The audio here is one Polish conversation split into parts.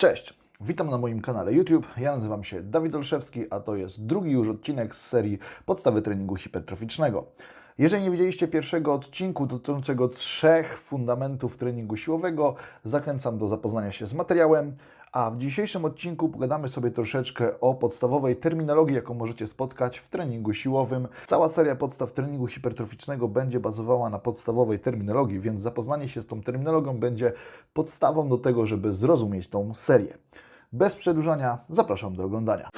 Cześć, witam na moim kanale YouTube. Ja nazywam się Dawid Olszewski, a to jest drugi już odcinek z serii Podstawy treningu hipertroficznego. Jeżeli nie widzieliście pierwszego odcinku dotyczącego trzech fundamentów treningu siłowego, zachęcam do zapoznania się z materiałem. A w dzisiejszym odcinku pogadamy sobie troszeczkę o podstawowej terminologii, jaką możecie spotkać w treningu siłowym. Cała seria podstaw treningu hipertroficznego będzie bazowała na podstawowej terminologii, więc zapoznanie się z tą terminologią będzie podstawą do tego, żeby zrozumieć tą serię. Bez przedłużania zapraszam do oglądania.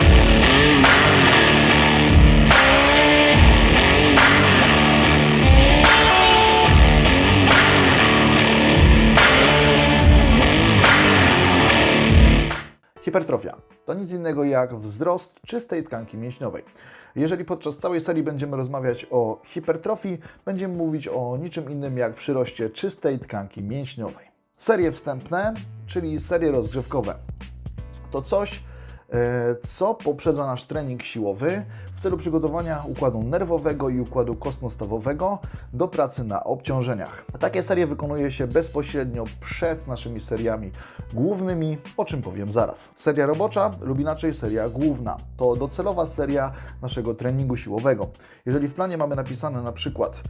Hipertrofia to nic innego jak wzrost czystej tkanki mięśniowej. Jeżeli podczas całej serii będziemy rozmawiać o hipertrofii, będziemy mówić o niczym innym jak przyroście czystej tkanki mięśniowej. Serie wstępne, czyli serie rozgrzewkowe, to coś, co poprzedza nasz trening siłowy w celu przygotowania układu nerwowego i układu kostno-stawowego do pracy na obciążeniach. Takie serie wykonuje się bezpośrednio przed naszymi seriami głównymi, o czym powiem zaraz. Seria robocza lub inaczej seria główna to docelowa seria naszego treningu siłowego. Jeżeli w planie mamy napisane na przykład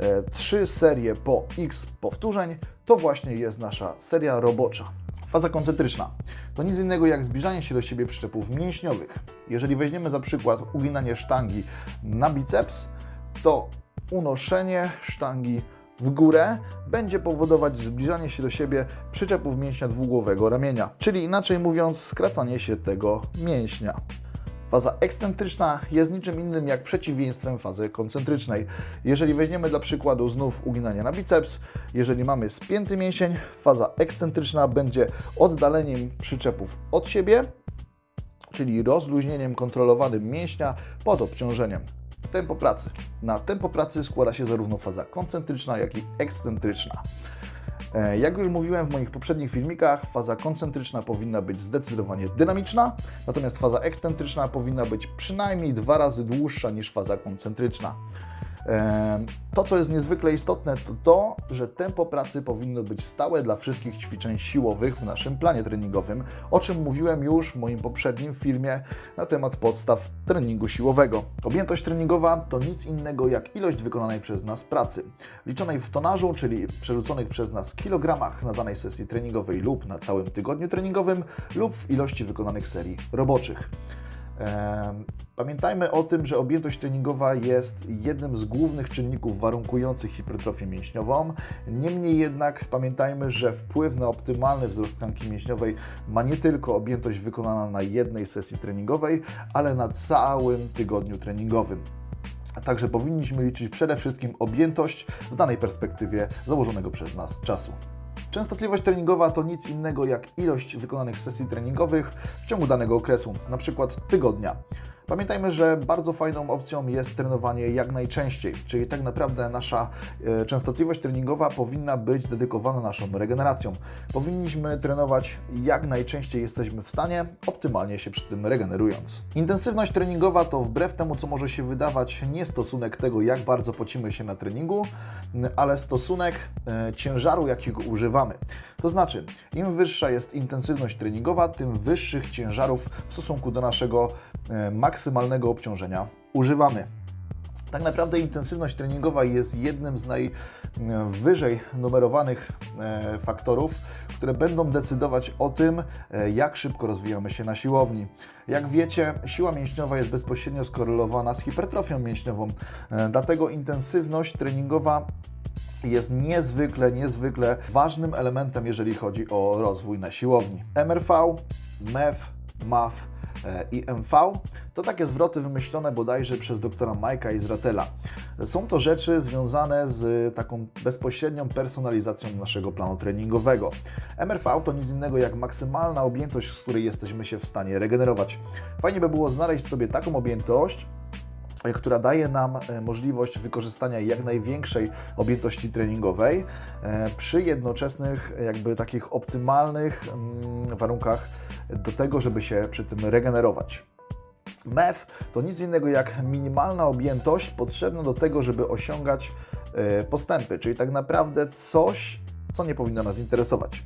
e, 3 serie po x powtórzeń, to właśnie jest nasza seria robocza. Faza koncentryczna to nic innego jak zbliżanie się do siebie przyczepów mięśniowych. Jeżeli weźmiemy za przykład uginanie sztangi na biceps, to unoszenie sztangi w górę będzie powodować zbliżanie się do siebie przyczepów mięśnia dwugłowego ramienia, czyli inaczej mówiąc skracanie się tego mięśnia. Faza ekscentryczna jest niczym innym jak przeciwieństwem fazy koncentrycznej. Jeżeli weźmiemy dla przykładu znów uginanie na biceps, jeżeli mamy spięty mięsień, faza ekscentryczna będzie oddaleniem przyczepów od siebie, czyli rozluźnieniem kontrolowanym mięśnia pod obciążeniem. Tempo pracy. Na tempo pracy składa się zarówno faza koncentryczna, jak i ekscentryczna. E, Jak już mówiłem w moich poprzednich filmikach, faza koncentryczna powinna być zdecydowanie dynamiczna, natomiast faza ekscentryczna powinna być przynajmniej dwa razy dłuższa niż faza koncentryczna. To, co jest niezwykle istotne, to to, że tempo pracy powinno być stałe dla wszystkich ćwiczeń siłowych w naszym planie treningowym, o czym mówiłem już w moim poprzednim filmie na temat podstaw treningu siłowego. Objętość treningowa to nic innego jak ilość wykonanej przez nas pracy, liczonej w tonażu, czyli przerzuconych przez nas kilogramach na danej sesji treningowej lub na całym tygodniu treningowym lub w ilości wykonanych serii roboczych. Pamiętajmy o tym, że objętość treningowa jest jednym z głównych czynników warunkujących hipertrofię mięśniową. Niemniej jednak pamiętajmy, że wpływ na optymalny wzrost tkanki mięśniowej ma nie tylko objętość wykonana na jednej sesji treningowej, ale na całym tygodniu treningowym. A także powinniśmy liczyć przede wszystkim objętość w danej perspektywie założonego przez nas czasu. Częstotliwość treningowa to nic innego jak ilość wykonanych sesji treningowych w ciągu danego okresu, przykład tygodnia. Pamiętajmy, że bardzo fajną opcją jest trenowanie jak najczęściej, czyli tak naprawdę nasza e, częstotliwość treningowa powinna być dedykowana naszą regeneracją. Powinniśmy trenować jak najczęściej jesteśmy w stanie, optymalnie się przy tym regenerując. Intensywność treningowa to wbrew temu, co może się wydawać, nie stosunek tego, jak bardzo pocimy się na treningu, ale stosunek e, ciężaru, jakiego używamy. To znaczy, im wyższa jest intensywność treningowa, tym wyższych ciężarów w stosunku do naszego maksymalnego obciążenia używamy. Tak naprawdę intensywność treningowa jest jednym z najwyżej numerowanych e, faktorów, które będą decydować o tym, e, jak szybko rozwijamy się na siłowni. Jak wiecie, siła mięśniowa jest bezpośrednio skorelowana z hipertrofią mięśniową, e, dlatego intensywność treningowa jest niezwykle, niezwykle ważnym elementem, jeżeli chodzi o rozwój na siłowni. MRV, MEF, MAF e, i MV to takie zwroty wymyślone bodajże przez doktora Majka Izratela. Są to rzeczy związane z taką bezpośrednią personalizacją naszego planu treningowego. MRV to nic innego jak maksymalna objętość, z której jesteśmy się w stanie regenerować. Fajnie by było znaleźć sobie taką objętość, która daje nam e, możliwość wykorzystania jak największej objętości treningowej e, przy jednoczesnych, e, jakby takich optymalnych mm, warunkach do tego, żeby się przy tym regenerować. MEF to nic innego jak minimalna objętość potrzebna do tego, żeby osiągać e, postępy, czyli tak naprawdę coś, co nie powinno nas interesować.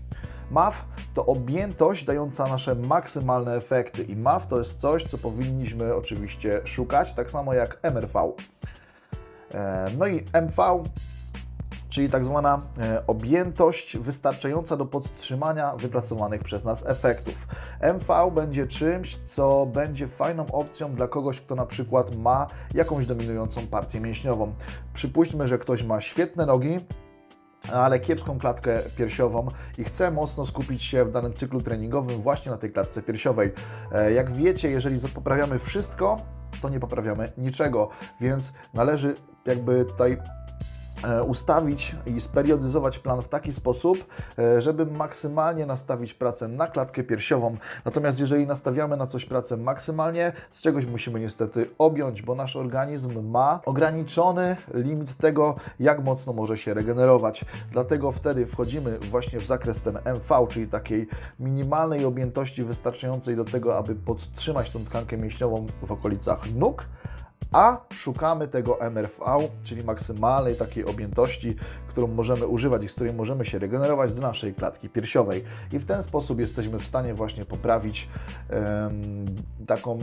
MAF to objętość dająca nasze maksymalne efekty i MAF to jest coś, co powinniśmy oczywiście szukać, tak samo jak MRV. E, No i MV czyli tak zwana e, objętość wystarczająca do podtrzymania wypracowanych przez nas efektów. MV będzie czymś, co będzie fajną opcją dla kogoś, kto na przykład ma jakąś dominującą partię mięśniową. Przypuśćmy, że ktoś ma świetne nogi, ale kiepską klatkę piersiową i chce mocno skupić się w danym cyklu treningowym właśnie na tej klatce piersiowej. E, Jak wiecie, jeżeli poprawiamy wszystko, to nie poprawiamy niczego, więc należy jakby tutaj ustawić i speriodyzować plan w taki sposób, e, żeby maksymalnie nastawić pracę na klatkę piersiową. Natomiast jeżeli nastawiamy na coś pracę maksymalnie, z czegoś musimy niestety objąć, bo nasz organizm ma ograniczony limit tego, jak mocno może się regenerować. Dlatego wtedy wchodzimy właśnie w zakres ten MV, czyli takiej minimalnej objętości wystarczającej do tego, aby podtrzymać tą tkankę mięśniową w okolicach nóg a szukamy tego MRV, czyli maksymalnej takiej objętości, którą możemy używać i z której możemy się regenerować do naszej klatki piersiowej. I w ten sposób jesteśmy w stanie właśnie poprawić taką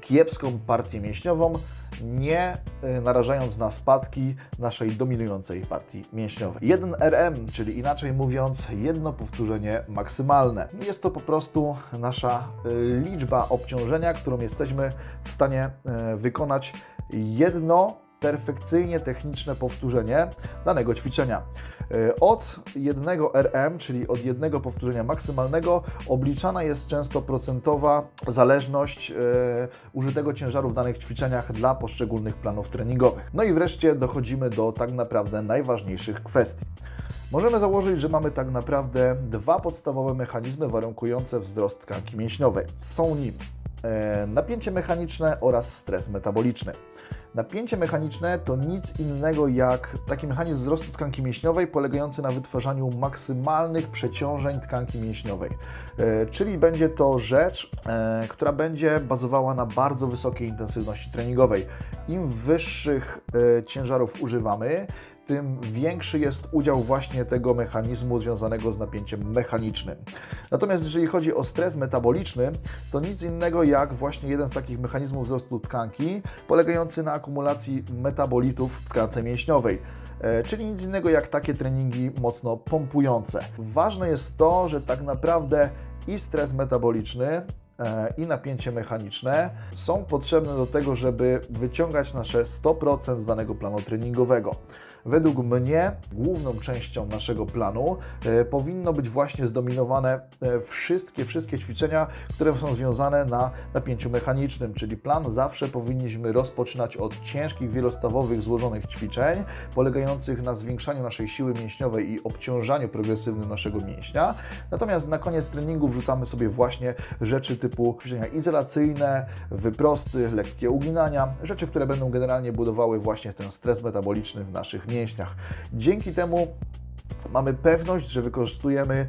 kiepską partię mięśniową, nie y, narażając na spadki naszej dominującej partii mięśniowej. 1RM, czyli inaczej mówiąc, jedno powtórzenie maksymalne. Jest to po prostu nasza y, liczba obciążenia, którą jesteśmy w stanie y, wykonać jedno perfekcyjnie techniczne powtórzenie danego ćwiczenia. E, Od jednego RM, czyli od jednego powtórzenia maksymalnego, obliczana jest często procentowa zależność e, użytego ciężaru w danych ćwiczeniach dla poszczególnych planów treningowych. No i wreszcie dochodzimy do tak naprawdę najważniejszych kwestii. Możemy założyć, że mamy tak naprawdę dwa podstawowe mechanizmy warunkujące wzrost tkanki mięśniowej. Są nim napięcie mechaniczne oraz stres metaboliczny. Napięcie mechaniczne to nic innego jak taki mechanizm wzrostu tkanki mięśniowej polegający na wytwarzaniu maksymalnych przeciążeń tkanki mięśniowej. E, czyli będzie to rzecz, e, która będzie bazowała na bardzo wysokiej intensywności treningowej. Im wyższych e, ciężarów używamy, tym większy jest udział właśnie tego mechanizmu związanego z napięciem mechanicznym. Natomiast jeżeli chodzi o stres metaboliczny, to nic innego jak właśnie jeden z takich mechanizmów wzrostu tkanki, polegający na akumulacji metabolitów w tkance mięśniowej. E, Czyli nic innego jak takie treningi mocno pompujące. Ważne jest to, że tak naprawdę i stres metaboliczny, i napięcie mechaniczne są potrzebne do tego, żeby wyciągać nasze 100% z danego planu treningowego. Według mnie główną częścią naszego planu e, powinno być właśnie zdominowane e, wszystkie, wszystkie ćwiczenia, które są związane na napięciu mechanicznym, czyli plan zawsze powinniśmy rozpoczynać od ciężkich, wielostawowych, złożonych ćwiczeń, polegających na zwiększaniu naszej siły mięśniowej i obciążaniu progresywnym naszego mięśnia. Natomiast na koniec treningu wrzucamy sobie właśnie rzeczy typu ćwiczenia izolacyjne, wyprosty, lekkie uginania, rzeczy, które będą generalnie budowały właśnie ten stres metaboliczny w naszych mięśniach. Dzięki temu mamy pewność, że wykorzystujemy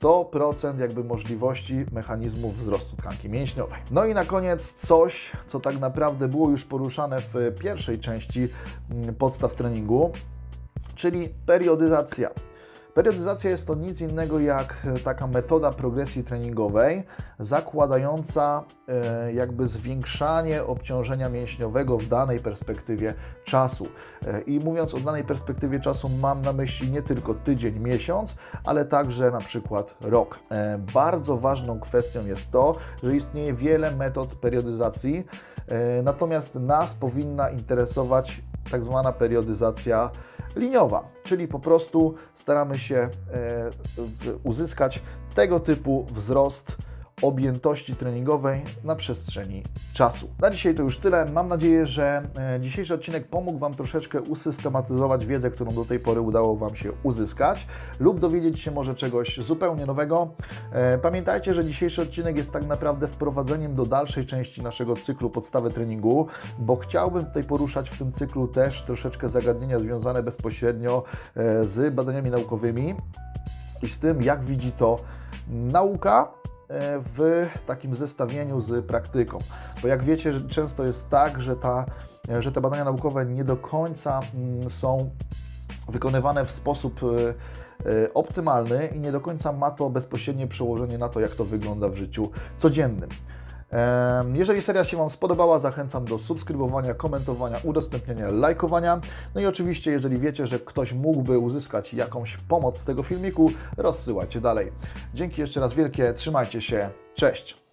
100% jakby możliwości mechanizmów wzrostu tkanki mięśniowej. No i na koniec coś, co tak naprawdę było już poruszane w pierwszej części mm, podstaw treningu, czyli periodyzacja. Periodyzacja jest to nic innego jak e, taka metoda progresji treningowej, zakładająca e, jakby zwiększanie obciążenia mięśniowego w danej perspektywie czasu. E, I mówiąc o danej perspektywie czasu, mam na myśli nie tylko tydzień, miesiąc, ale także na przykład rok. Bardzo ważną kwestią jest to, że istnieje wiele metod periodyzacji, natomiast nas powinna interesować tak zwana periodyzacja liniowa, czyli po prostu staramy się e, uzyskać tego typu wzrost objętości treningowej na przestrzeni czasu. Na dzisiaj to już tyle. Mam nadzieję, że e, dzisiejszy odcinek pomógł Wam troszeczkę usystematyzować wiedzę, którą do tej pory udało Wam się uzyskać lub dowiedzieć się może czegoś zupełnie nowego. E, Pamiętajcie, że dzisiejszy odcinek jest tak naprawdę wprowadzeniem do dalszej części naszego cyklu podstawy treningu, bo chciałbym tutaj poruszać w tym cyklu też troszeczkę zagadnienia związane bezpośrednio e, z badaniami naukowymi i z tym, jak widzi to nauka w takim zestawieniu z praktyką. Bo jak wiecie, często jest tak, że, ta, e, że te badania naukowe nie do końca mm, są wykonywane w sposób e, optymalny i nie do końca ma to bezpośrednie przełożenie na to, jak to wygląda w życiu codziennym. Jeżeli seria się Wam spodobała, zachęcam do subskrybowania, komentowania, udostępniania, lajkowania. No i oczywiście, jeżeli wiecie, że ktoś mógłby uzyskać jakąś pomoc z tego filmiku, rozsyłajcie dalej. Dzięki jeszcze raz wielkie, trzymajcie się, cześć!